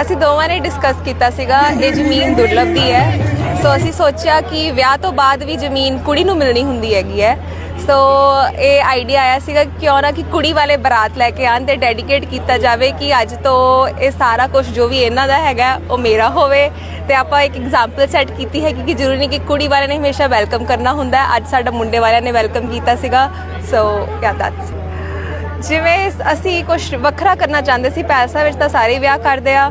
ਅਸੀਂ ਦੋਵਾਂ ਨੇ ਡਿਸਕਸ ਕੀਤਾ ਸੀਗਾ, ਇਹ ਜ਼ਮੀਨ ਦੁਰਲਭ ਦੀ ਹੈ। ਸੋ ਅਸੀਂ ਸੋਚਿਆ ਕਿ ਵਿਆਹ ਤੋਂ ਬਾਅਦ ਵੀ ਜ਼ਮੀਨ ਕੁੜੀ ਨੂੰ ਮਿਲਣੀ ਹੁੰਦੀ ਹੈਗੀ ਹੈ। ਸੋ ਇਹ ਆਈਡੀਆ ਆਇਆ ਸੀਗਾ ਕਿਉਂ ਨਾ ਕਿ ਕੁੜੀ ਵਾਲੇ ਬਰਾਤ ਲੈ ਕੇ ਆਣ ਤੇ ਡੈਡੀਕੇਟ ਕੀਤਾ ਜਾਵੇ ਕਿ ਅੱਜ ਤੋਂ ਇਹ ਸਾਰਾ ਕੁਝ ਜੋ ਵੀ ਇਹਨਾਂ ਦਾ ਹੈਗਾ, ਉਹ ਮੇਰਾ ਹੋਵੇ। ਤੇ ਆਪਾਂ ਇੱਕ ਐਗਜ਼ਾਮਪਲ ਸੈੱਟ ਕੀਤੀ ਹੈ ਕਿ ਜ਼ਰੂਰੀ ਨਹੀਂ ਕਿ ਕੁੜੀ ਵਾਲਿਆਂ ਨੇ ਹਮੇਸ਼ਾ ਵੈਲਕਮ ਕਰਨਾ ਹੁੰਦਾ। ਹੈ ਅੱਜ ਸਾਡਾ ਮੁੰਡੇ ਵਾਲਿਆਂ ਨੇ ਵੈਲਕਮ ਕੀਤਾ ਸੀਗਾ। ਸੋ ਯਾ ਦੈਟਸ ਜਿਵੇਂ ਅਸੀਂ ਕੁਝ ਵੱਖਰਾ ਕਰਨਾ ਚਾਹੁੰਦੇ ਸੀ, ਪੈਸਾ ਵਿੱਚ ਤਾਂ ਸਾਰੇ ਵਿਆਹ ਕਰਦੇ ਆ।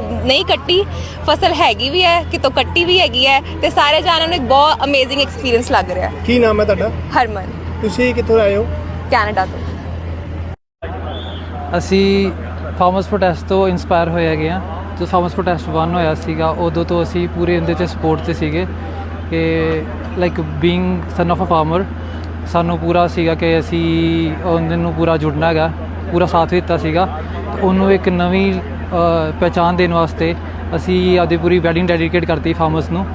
ਨਹੀਂ ਕੱਟੀ ਫਸਲ ਹੈਗੀ ਵੀ ਹੈ ਕਿਤੋਂ ਕੱਟੀ ਵੀ ਹੈਗੀ ਹੈ ਤੇ ਸਾਰੇ ਜਾਣਾਂ ਨੂੰ ਇੱਕ ਬਹੁਤ ਅਮੇਜ਼ਿੰਗ ਐਕਸਪੀਰੀਅੰਸ ਲੱਗ ਰਿਹਾ ਹੈ। ਕੀ ਨਾਮ ਹੈ ਤੁਹਾਡਾ? ਹਰਮਨ। ਤੁਸੀਂ ਕਿੱਥੋਂ ਆਏ ਹੋ? ਕੈਨੇਡਾ ਤੋਂ। ਅਸੀਂ ਫਾਰਮਰਸ ਪ੍ਰੋਟੈਸਟ ਤੋਂ ਇਨਸਪਾਇਰ ਹੋਏ ਹੈਗੇ ਆ ਜਦੋਂ ਫਾਰਮਰਸ ਪ੍ਰੋਟੈਸਟ 1 ਹੋਇਆ ਸੀਗਾ ਉਦੋਂ ਤੋਂ ਅਸੀਂ ਪੂਰੇ ਇਹਦੇ 'ਚ ਸਪੋਰਟ 'ਤੇ ਸੀਗੇ ਕਿ like being son of a farmer ਸਾਨੂੰ ਪੂਰਾ ਸੀਗਾ ਕਿ ਅਸੀਂ ਉਹਨਾਂ ਨੂੰ ਪੂਰਾ ਜੁੜਨਾ ਹੈਗਾ ਪੂਰਾ ਸਾਥ ਦਿੱਤਾ ਸੀਗਾ। ਉਹਨੂੰ ਇੱਕ ਨਵੀਂ ਅ, ਪਹਿਚਾਣ ਦੇਣ ਵਾਸਤੇ ਅਸੀਂ ਆਪਦੀ ਪੂਰੀ ਵੈਡਿੰਗ ਡੈਡੀਕੇਟ ਕਰਤੀ ਫਾਰਮਰਸ ਨੂੰ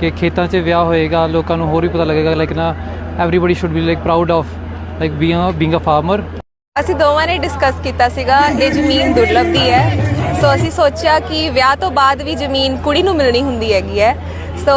ਕਿ ਖੇਤਾਂ 'ਚ ਵਿਆਹ ਹੋਏਗਾ ਲੋਕਾਂ ਨੂੰ ਹੋਰ ਵੀ ਪਤਾ ਲੱਗੇਗਾ ਲਾਈਕ ਨਾ everybody should be like proud of like being being a farmer ਅਸੀਂ ਦੋਵਾਂ ਨੇ ਡਿਸਕਸ ਕੀਤਾ ਸੀਗਾ ਇਹ ਜ਼ਮੀਨ ਦੁਰਲਭ ਦੀ ਹੈ। ਸੋ ਅਸੀਂ ਸੋਚਿਆ ਕਿ ਵਿਆਹ ਤੋਂ ਬਾਅਦ ਵੀ ਜ਼ਮੀਨ ਕੁੜੀ ਨੂੰ ਮਿਲਣੀ ਹੁੰਦੀ ਹੈਗੀ ਹੈ। ਸੋ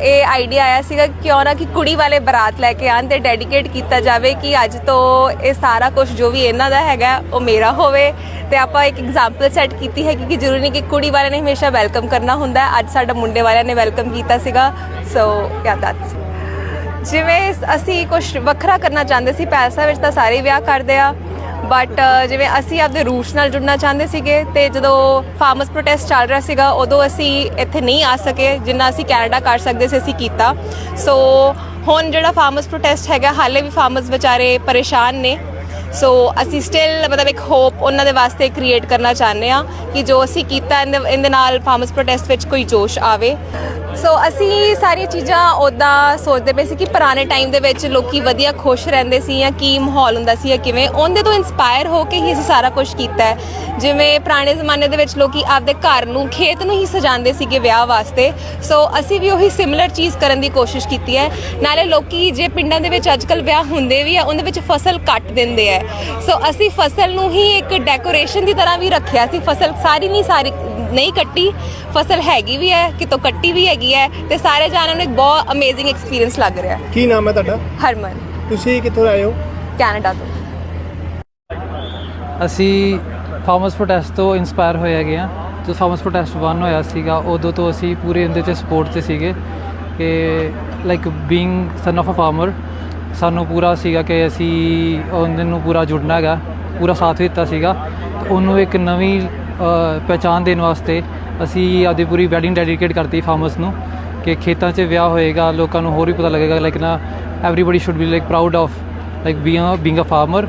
ਇਹ ਆਈਡੀਆ ਆਇਆ ਸੀਗਾ ਕਿਉਂ ਨਾ ਕਿ ਕੁੜੀ ਵਾਲੇ ਬਰਾਤ ਲੈ ਕੇ ਆਣ ਤੇ ਡੈਡੀਕੇਟ ਕੀਤਾ ਜਾਵੇ ਕਿ ਅੱਜ ਤੋਂ ਇਹ ਸਾਰਾ ਕੁਝ ਜੋ ਵੀ ਇਹਨਾਂ ਦਾ ਹੈਗਾ, ਉਹ ਮੇਰਾ ਹੋਵੇ। ਤੇ ਆਪਾਂ ਇੱਕ ਐਗਜ਼ਾਮਪਲ ਸੈੱਟ ਕੀਤੀ ਹੈ ਕਿ ਜ਼ਰੂਰੀ ਨਹੀਂ ਕਿ ਕੁੜੀ ਵਾਲਿਆਂ ਨੇ ਹਮੇਸ਼ਾ ਵੈਲਕਮ ਕਰਨਾ ਹੁੰਦਾ। ਹੈ ਅੱਜ ਸਾਡਾ ਮੁੰਡੇ ਵਾਲਿਆਂ ਨੇ ਵੈਲਕਮ ਕੀਤਾ ਸੀਗਾ। ਸੋ ਯਾ ਦੈਟਸ ਜਿਵੇਂ ਅਸੀਂ ਕੁਝ ਵੱਖਰਾ ਕਰਨਾ ਚਾਹੁੰਦੇ ਸੀ, ਪੈਸਾ ਵਿੱਚ ਤਾਂ ਸਾਰੇ ਹੀ ਵਿਆਹ ਕਰਦੇ ਆ। ਬਟ uh, ਜਿਵੇਂ ਅਸੀਂ ਆਪਦੇ ਰੂਟਸ ਨਾਲ ਜੁੜਨਾ ਚਾਹੁੰਦੇ ਸੀਗੇ ਤੇ ਜਦੋਂ ਫਾਰਮਰਸ ਪ੍ਰੋਟੈਸਟ ਚੱਲ ਰਿਹਾ ਸੀਗਾ, ਉਦੋਂ ਅਸੀਂ ਇੱਥੇ ਨਹੀਂ ਆ ਸਕੇ ਜਿੰਨਾ ਅਸੀਂ ਕੈਨੇਡਾ ਕਰ ਸਕਦੇ ਸੀ, ਅਸੀਂ ਕੀਤਾ। ਸੋ ਹੁਣ ਜਿਹੜਾ ਫਾਰਮਰਸ ਪ੍ਰੋਟੈਸਟ ਹੈਗਾ, ਹਾਲੇ ਵੀ ਫਾਰਮਰਸ ਵਿਚਾਰੇ ਪਰੇਸ਼ਾਨ ਨੇ। ਸੋ ਅਸੀਂ ਸਟਿਲ ਮਤਲਬ ਇੱਕ ਹੋਪ ਉਹਨਾਂ ਦੇ ਵਾਸਤੇ ਕ੍ਰੀਏਟ ਕਰਨਾ ਚਾਹੁੰਦੇ ਆ ਕਿ ਜੋ ਅਸੀਂ ਕੀਤਾ ਇਹਦੇ ਇਹਦੇ ਨਾਲ ਫਾਰਮਰਸ ਪ੍ਰੋਟੈਸਟ ਵਿੱਚ ਕੋਈ ਜੋਸ਼ ਆਵੇ। ਸੋ ਅਸੀਂ ਸਾਰੀਆਂ ਚੀਜ਼ਾਂ ਉਦਾਂ ਸੋਚਦੇ ਪਏ ਸੀ ਕਿ ਪੁਰਾਣੇ ਟਾਈਮ ਦੇ ਵਿੱਚ ਲੋਕੀ ਵਧੀਆ ਖੁਸ਼ ਰਹਿੰਦੇ ਸੀ ਜਾਂ ਕੀ ਮਾਹੌਲ ਹੁੰਦਾ ਸੀ ਜਾਂ ਕਿਵੇਂ, ਉਹਦੇ ਤੋਂ ਇਨਸਪਾਇਰ ਹੋ ਕੇ ਹੀ ਅਸੀਂ ਸਾਰਾ ਕੁਝ ਕੀਤਾ ਹੈ। ਜਿਵੇਂ ਪੁਰਾਣੇ ਜ਼ਮਾਨੇ ਦੇ ਵਿੱਚ ਲੋਕੀ ਆਪਦੇ ਘਰ ਨੂੰ, ਖੇਤ ਨੂੰ ਹੀ ਸਜਾਉਂਦੇ ਸੀਗੇ ਵਿਆਹ ਵਾਸਤੇ। ਸੋ ਅਸੀਂ ਵੀ ਉਹੀ ਸਿਮਿਲਰ ਚੀਜ਼ ਕਰਨ ਦੀ ਕੋਸ਼ਿਸ਼ ਕੀਤੀ ਹੈ। ਨਾਲੇ ਲੋਕੀ ਜੇ ਪਿੰਡਾਂ ਦੇ ਵਿੱਚ ਅੱਜਕੱਲ ਵਿਆਹ ਹੁੰਦੇ ਵੀ ਆ, ਉਹਦੇ ਵਿੱਚ ਫਸਲ ਕੱਟ ਦਿੰਦੇ ਆ। ਸੋ ਅਸੀਂ ਫਸਲ ਨੂੰ ਹੀ ਇੱਕ ਡੈਕੋਰੇਸ਼ਨ ਦੀ ਤਰ੍ਹਾਂ ਵੀ ਰੱਖਿਆ ਸੀ। ਫਸਲ ਸਾਰੀ ਨਹੀਂ ਸਾਰੀ ਨਹੀਂ ਕੱਟੀ। ਫਸਲ ਹੈਗੀ ਵੀ ਹੈ ਕਿਤੋਂ ਕੱਟੀ ਵੀ ਹੈਗੀ ਹੈ ਤੇ ਸਾਰੇ ਜਾਣਾਂ ਨੂੰ ਇੱਕ ਬਹੁਤ ਅਮੇਜ਼ਿੰਗ ਐਕਸਪੀਰੀਅੰਸ ਲੱਗ ਰਿਹਾ ਹੈ। ਕੀ ਨਾਮ ਹੈ ਤੁਹਾਡਾ? ਹਰਮਨ। ਤੁਸੀਂ ਕਿੱਥੋਂ ਆਏ ਹੋ? ਕੈਨੇਡਾ ਤੋਂ। ਅਸੀਂ ਫਾਰਮਰਸ ਪ੍ਰੋਟੈਸਟ ਤੋਂ ਇਨਸਪਾਇਰ ਹੋਏ ਹੈਗੇ ਆ ਜਦੋਂ ਫਾਰਮਰਸ ਪ੍ਰੋਟੈਸਟ 1 ਹੋਇਆ ਸੀਗਾ ਉਦੋਂ ਤੋਂ ਅਸੀਂ ਪੂਰੇ ਇਹਦੇ 'ਚ ਸਪੋਰਟ 'ਤੇ ਸੀਗੇ ਕਿ like being son of a farmer ਸਾਨੂੰ ਪੂਰਾ ਸੀਗਾ ਕਿ ਅਸੀਂ ਉਹਨਾਂ ਨੂੰ ਪੂਰਾ ਜੁੜਨਾ ਹੈਗਾ ਪੂਰਾ ਸਾਥ ਦਿੱਤਾ ਸੀਗਾ। ਤੇ ਉਹਨੂੰ ਇੱਕ ਨਵੀਂ ਅ, ਪਹਿਚਾਣ ਦੇਣ ਵਾਸਤੇ ਅਸੀਂ ਆਪਦੀ ਪੂਰੀ ਵੈਡਿੰਗ ਡੈਡੀਕੇਟ ਕਰਤੀ ਫਾਰਮਰਸ ਨੂੰ ਕਿ ਖੇਤਾਂ 'ਚ ਵਿਆਹ ਹੋਏਗਾ ਲੋਕਾਂ ਨੂੰ ਹੋਰ ਵੀ ਪਤਾ ਲੱਗੇਗਾ ਲਾਈਕ ਨਾ everybody should be like proud of like being being a farmer